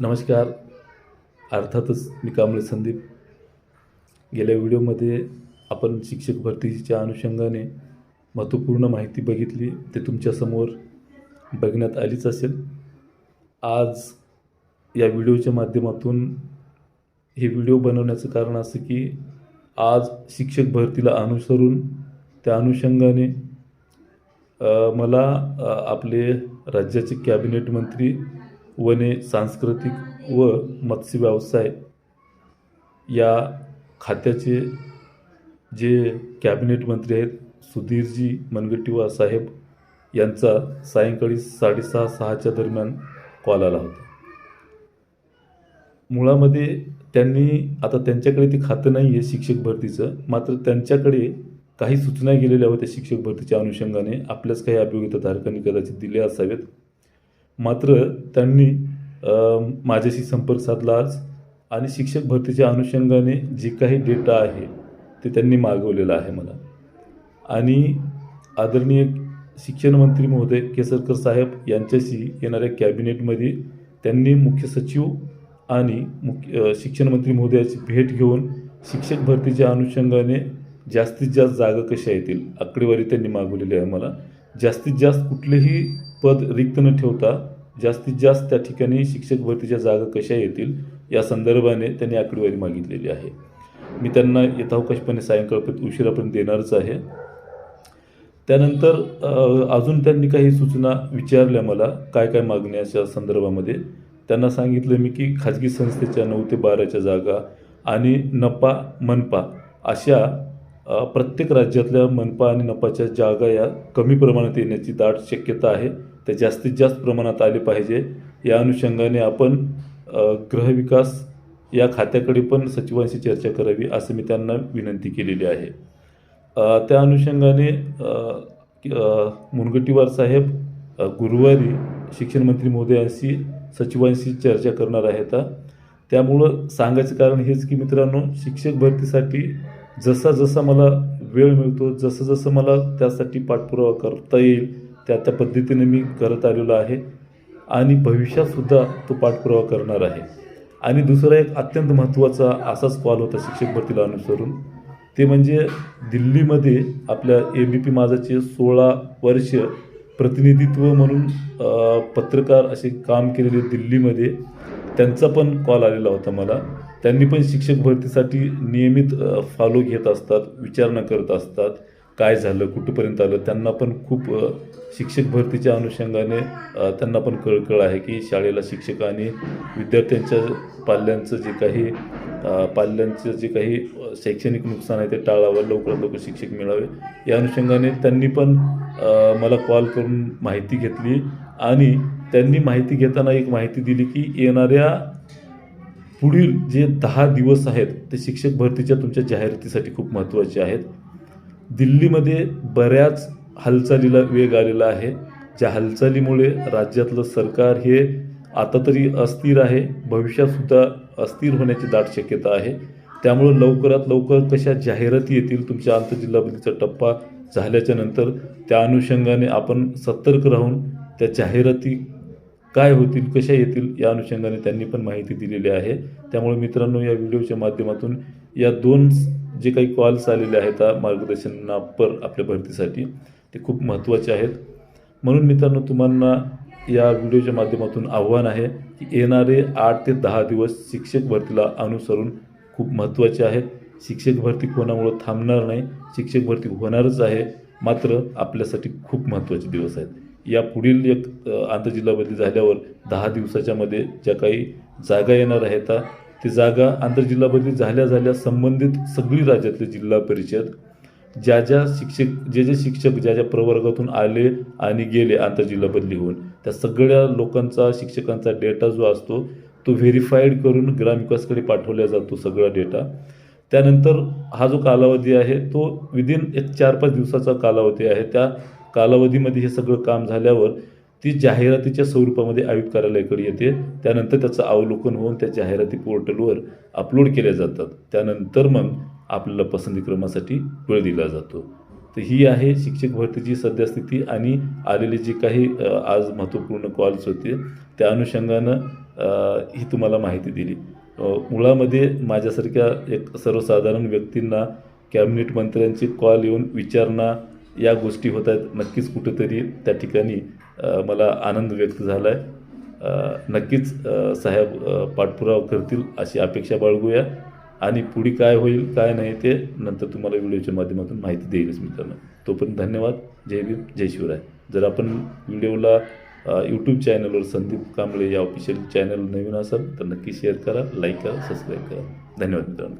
नमस्कार. अर्थातच मी कांबळे संदीप. गेल्या व्हिडिओमध्ये आपण शिक्षक भरतीच्या अनुषंगाने महत्त्वपूर्ण माहिती बघितली. ते तुमच्यासमोर बघण्यात आलीच असेल. आज या व्हिडिओच्या माध्यमातून हे व्हिडिओ बनवण्याचं कारण असं की आज शिक्षक भरतीला अनुसरून त्या अनुषंगाने मला आपले राज्याचे कॅबिनेट मंत्री वने सांस्कृतिक व मत्स्य व्यवसाय या खात्याचे जे कॅबिनेट मंत्री आहेत सुधीरजी मनगट्टीवार साहेब यांचा सायंकाळी साडेसहा सहाच्या दरम्यान कॉल आला होता. मुळामध्ये त्यांनी आता त्यांच्याकडे ते खातं नाही आहे शिक्षक भरतीचं मात्र त्यांच्याकडे काही सूचना गेलेल्या होत्या शिक्षक भरतीच्या अनुषंगाने. आपल्याच काही अभियोगिताधारकांनी कदाचित दिल्या असावेत मात्र त्यांनी माझ्याशी संपर्क साधला आज आणि शिक्षक भरतीच्या अनुषंगाने जे काही डेटा आहे ते त्यांनी मागवलेलं आहे मला. आणि आदरणीय शिक्षण मंत्री महोदय केसरकर साहेब यांच्याशी येणाऱ्या कॅबिनेटमध्ये त्यांनी मुख्य सचिव आणि मुख्य शिक्षण मंत्री महोदयाची भेट घेऊन शिक्षक भरतीच्या अनुषंगाने जास्तीत जास्त जागा कशा येतील आकडेवारी त्यांनी मागवलेली आहे मला. जास्तीत जास्त कुठलेही पद रिक्त न ठेवता जास्तीत जास्त त्या ठिकाणी शिक्षक भरतीच्या जागा कशा येतील या संदर्भाने त्यांनी आकडेवारी मागितलेली आहे. मी त्यांना यथावकाशपणे सायंकाळपर्यंत उशिरापर्यंत देणारच आहे. त्यानंतर अजून त्यांनी काही सूचना विचारल्या मला काय काय मागण्याच्या संदर्भामध्ये. त्यांना सांगितलं मी की खाजगी संस्थेच्या नऊ ते बाराच्या जागा आणि नपा मनपा अशा प्रत्येक राज्यातल्या मनपा आणि नपाच्या जागा या कमी प्रमाणात येण्याची दाट शक्यता आहे. त्या जास्तीत जास्त प्रमाणात आले पाहिजे. या अनुषंगाने आपण गृहविकास या खात्याकडे पण सचिवांशी चर्चा करावी असं मी त्यांना विनंती केलेली आहे. त्या अनुषंगाने मुनगटीवार साहेब गुरुवारी शिक्षणमंत्री महोदयांशी सचिवांशी चर्चा करणार आहेत. त्यामुळं सांगायचं कारण हेच की मित्रांनो शिक्षक भरतीसाठी जसा जसा मला वेळ मिळतो जसं जसं मला त्यासाठी पाठपुरावा करता येईल त्या त्या पद्धतीने मी करत आलेलो आहे. आणि भविष्यातसुद्धा तो पाठपुरावा करणार आहे. आणि दुसरा एक अत्यंत महत्त्वाचा असाच कॉल होता शिक्षक भरतीला अनुसरून. ते म्हणजे दिल्लीमध्ये आपल्या ए बी पी माझाचे सोळा वर्ष प्रतिनिधित्व म्हणून पत्रकार असे काम केलेले दिल्लीमध्ये त्यांचा पण कॉल आलेला होता मला. त्यांनी पण शिक्षक भरतीसाठी नियमित फॉलो घेत असतात विचारणा करत असतात. काय झालं कुठंपर्यंत आलं त्यांना पण खूप शिक्षक भरतीच्या अनुषंगाने त्यांना पण कळकळ आहे की शाळेला शिक्षक आणि विद्यार्थ्यांच्या पाल्यांचं जे काही पाल्यांचं जे काही शैक्षणिक नुकसान आहे ते टाळावं लवकरात लवकर शिक्षक मिळावे. या अनुषंगाने त्यांनी पण मला कॉल करून माहिती घेतली आणि त्यांनी माहिती घेताना एक माहिती दिली की येणाऱ्या पुढील जे दहा दिवस आहेत ते शिक्षक भरतीच्या तुमच्या जाहिरातीसाठी खूप महत्त्वाचे आहेत. दिल्लीमध्ये बऱ्याच हालचालीला वेग आलेला आहे. ज्या हालचालीमुळे राज्यातलं सरकार हे आता तरी अस्थिर आहे भविष्यातसुद्धा अस्थिर होण्याची दाट शक्यता आहे. त्यामुळं लवकरात लवकर कशा जाहिराती येतील तुमच्या आंतरजिल्हा बदलीचा टप्पा झाल्याच्यानंतर त्या अनुषंगाने आपण सतर्क राहून त्या जाहिराती काय होतील कशा येतील या अनुषंगाने त्यांनी पण माहिती दिलेली आहे. त्यामुळे मित्रांनो या व्हिडिओच्या माध्यमातून या दोन जे काही कॉल्स आलेले आहेत मार्गदर्शनापर आपल्या भरतीसाठी ते खूप महत्त्वाचे आहेत. म्हणून मित्रांनो तुम्हाला या व्हिडिओच्या माध्यमातून आव्हान आहे की येणारे आठ ते दहा दिवस शिक्षक भरतीला अनुसरून खूप महत्त्वाचे आहेत शिक्षक भरती कोणामुळं थांबणार नाही शिक्षक भरती होणारच आहे. मात्र आपल्यासाठी खूप महत्त्वाचे दिवस आहेत. या पुढील एक आंतरजिल्हा बदली झाल्यावर दहा दिवसाच्यामध्ये ज्या काही जागा येणार आहेत ती जागा आंतरजिल्हा बदली झाल्या झाल्या संबंधित सगळी राज्यातली जिल्हा परिषद ज्या ज्या शिक्षक जे जे शिक्षक ज्या ज्या प्रवर्गातून आले आणि गेले आंतरजिल्हा बदली होऊन त्या सगळ्या लोकांचा शिक्षकांचा डेटा जो असतो तो व्हेरीफाईड करून ग्रामविकासकडे पाठवला जातो सगळा डेटा. त्यानंतर हा जो कालावधी आहे तो विदिन एक चार पाच दिवसाचा कालावधी आहे. त्या कालावधीमध्ये हे सगळं काम झाल्यावर ती जाहिरातीच्या स्वरूपामध्ये आयुक्त कार्यालयाकडे येते. त्यानंतर त्याचं अवलोकन होऊन त्या जाहिराती पोर्टलवर अपलोड केल्या जातात. त्यानंतर मग आपल्याला पसंती क्रमासाठी वेळ दिला जातो. तर ही आहे शिक्षक भरतीची सद्यस्थिती आणि आलेले जे काही आज महत्त्वपूर्ण कॉल्स होते त्या अनुषंगानं ही तुम्हाला माहिती दिली. मुळामध्ये माझ्यासारख्या एक सर्वसाधारण व्यक्तींना कॅबिनेट मंत्र्यांचे कॉल येऊन विचारणा या गोष्टी होत आहेत नक्कीच कुठेतरी त्या ठिकाणी मला आनंद व्यक्त झाला आहे नक्कीच साहेब पाठपुरावा करतील अशी अपेक्षा बाळगूया. आणि पुढे काय होईल काय नाही ते नंतर तुम्हाला व्हिडिओच्या माध्यमातून माहिती देईलच मित्रांनो. तोपर्यंत धन्यवाद. जय भीम जय शिवराय. जर आपण व्हिडिओला यूट्यूब चॅनलवर संदीप कांबळे या ऑफिशियल चॅनल नवीन असाल तर नक्की शेअर करा लाईक करा सबस्क्राईब करा. धन्यवाद मित्रांनो.